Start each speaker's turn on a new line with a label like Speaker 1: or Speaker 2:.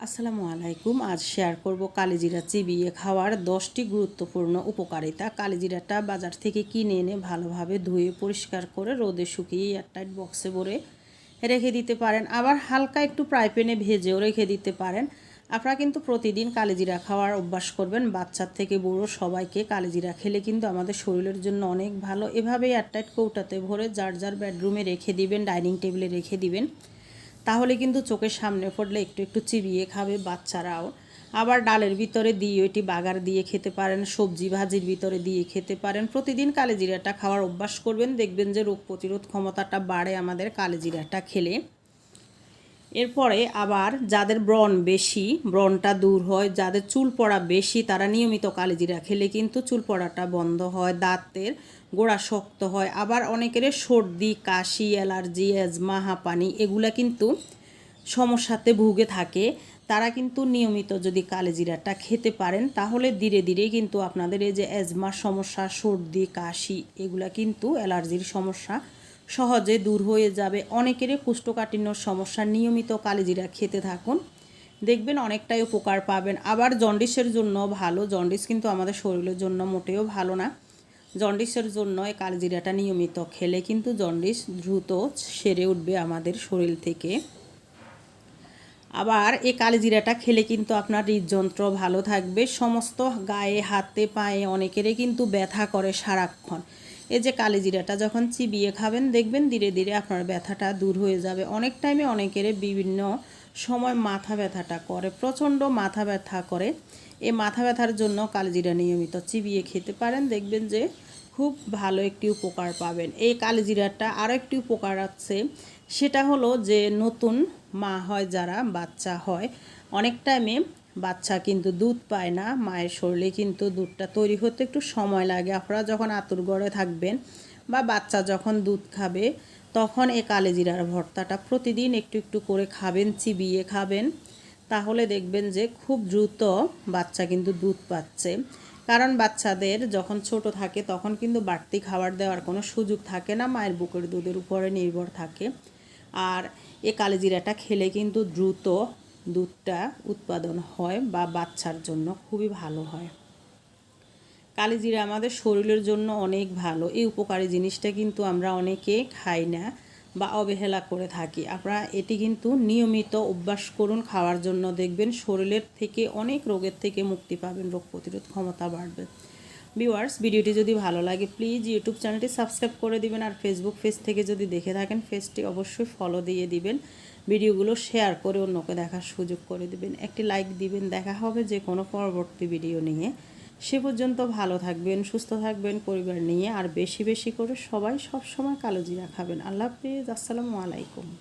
Speaker 1: আসসালামু আলাইকুম, আজ শেয়ার করব কালিজিরা চিবিয়ে খাওয়ার দশটি গুরুত্বপূর্ণ উপকারিতা। কালিজিরাটা বাজার থেকে কিনে এনে ভালোভাবে ধুয়ে পরিষ্কার করে রোদে শুকিয়ে এয়ারটাইট বক্সে ভরে রেখে দিতে পারেন। আবার হালকা একটু ফ্রাই ভেজেও রেখে দিতে পারেন। আপনারা কিন্তু প্রতিদিন কালিজিরা খাওয়ার অভ্যাস করবেন। বাচ্চার থেকে বুড়ো সবাইকে কালিজিরা খেলে কিন্তু আমাদের শরীরের জন্য অনেক ভালো। এভাবেই এয়ারটাইট কৌটাতে ভরে যার যার বেডরুমে রেখে দিবেন, ডাইনিং টেবিলে রেখে দিবেন। তাহলে কিন্তু চোখের সামনে পড়লে একটু একটু চিবিয়ে খাবে বাচ্চারাও। আবার ডালের ভিতরে দিয়ে ওইটি বাগার দিয়ে খেতে পারেন, সবজি ভাজির ভিতরে দিয়ে খেতে পারেন। প্রতিদিন কালেজিরাটা খাওয়ার অভ্যাস করবেন, দেখবেন যে রোগ প্রতিরোধ ক্ষমতাটা বাড়ে আমাদের কালেজিরাটা খেলে। এরপরে আবার যাদের ব্রণ বেশি, ব্রণটা দূর হয়, যাদের চুল পড়া বেশি, তারা নিয়মিত কালিজিরা খেলে কিন্তু চুল পড়াটা বন্ধ হয়, দাঁতের গোড়া শক্ত হয়। আবার অনেকের সর্দি, কাশি, অ্যালার্জি, অ্যাজমা, হাঁপানি এগুলা কিন্তু সমস্যাতে ভুগে থাকে। তারা কিন্তু নিয়মিত যদি কালেজিরাটা খেতে পারেন, তাহলে ধীরে ধীরে কিন্তু আপনাদের এই যে অ্যাজমার সমস্যা, সর্দি, কাশি এগুলা কিন্তু অ্যালার্জির সমস্যা সহজে দূর হয়ে যাবে। অনেকেরই কুষ্ঠকাঠিন্যর সমস্যা। নিয়মিত কালিজিরা খেতে থাকুন। দেখবেন অনেকটাই উপকার পাবেন। আবার জন্ডিসের জন্য ভালো। জন্ডিস কিন্তু আমাদের শরীরের জন্য মোটেও ভালো না। জন্ডিসের জন্য এই কালজিরাটা নিয়মিত খেলে কিন্তু জন্ডিস দ্রুত সেরে উঠবে আমাদের শরীর থেকে। আবার এই কালিজিরাটা খেলে কিন্তু আপনার হৃদযন্ত্র ভালো থাকবে। সমস্ত গায়ে, হাতে, পায়ে অনেকেরই কিন্তু ব্যথা করে সারাক্ষণ। এই যে কালিজিরাটা যখন চিবিয়ে খাবেন, দেখবেন ধীরে ধীরে আপনার ব্যথাটা দূর হয়ে যাবে। অনেক টাইমে অনেকের বিভিন্ন সময় মাথা ব্যথাটা করে, প্রচণ্ড মাথা ব্যথা করে। এই মাথা ব্যথার জন্য কালিজিরা নিয়মিত চিবিয়ে খেতে পারেন। দেখবেন যে খুব ভালো একটি উপকার পাবেন। এই কালিজিরাটা আরও একটি উপকার আছে, সেটা হলো যে নতুন মা হয় যারা, বাচ্চা হয়, অনেক টাইমে বাচ্চা কিন্তু দুধ পায় না, মায়ের শরীরে কিন্তু দুধটা তৈরি হতে একটু সময় লাগে। আপনারা যখন আতুর গড়ে থাকবেন বা বাচ্চা যখন দুধ খাবে, তখন এ কালেজিরার ভর্তাটা প্রতিদিন একটু একটু করে খাবেন, চিবিয়ে খাবেন। তাহলে দেখবেন যে খুব দ্রুত বাচ্চা কিন্তু দুধ পাচ্ছে। কারণ বাচ্চাদের যখন ছোট থাকে, তখন কিন্তু বাড়তি খাবার দেওয়ার কোনো সুযোগ থাকে না, মায়ের বুকের দুধের উপরে নির্ভর থাকে। আর এ কালেজিরাটা খেলে কিন্তু দ্রুত দুধটা উৎপাদন হয় বা বাচ্চার জন্য খুবই ভালো হয়। কালিজিরা আমাদের শরীরের জন্য অনেক ভালো। এই উপকারী জিনিসটা কিন্তু আমরা অনেকে খাই না বা অবহেলা করে থাকি। আপনারা এটি কিন্তু নিয়মিত অভ্যাস করুন, খাওয়ার জন্য দেখবেন শরীরের থেকে অনেক রোগের থেকে মুক্তি পাবেন, রোগ প্রতিরোধ ক্ষমতা বাড়বে। ভিউয়ার্স, ভিডিওটি যদি ভালো লাগে, প্লিজ ইউটিউব চ্যানেলটি সাবস্ক্রাইব করে দিবেন আর ফেসবুক পেজ থেকে যদি দেখে থাকেন, পেজটি অবশ্যই ফলো দিয়ে দিবেন। ভিডিওগুলো শেয়ার করে অন্যকে দেখার সুযোগ করে দেবেন। একটি লাইক দিবেন। দেখা হবে যে কোনো পরবর্তী ভিডিও নিয়ে। সে পর্যন্ত ভালো থাকবেন, সুস্থ থাকবেন, পরিবার নিয়ে। আর বেশি বেশি করে সবাই সব সময় কালো জিরা খাবেন। আল্লাহ হাফিজ। আসসালামু আলাইকুম।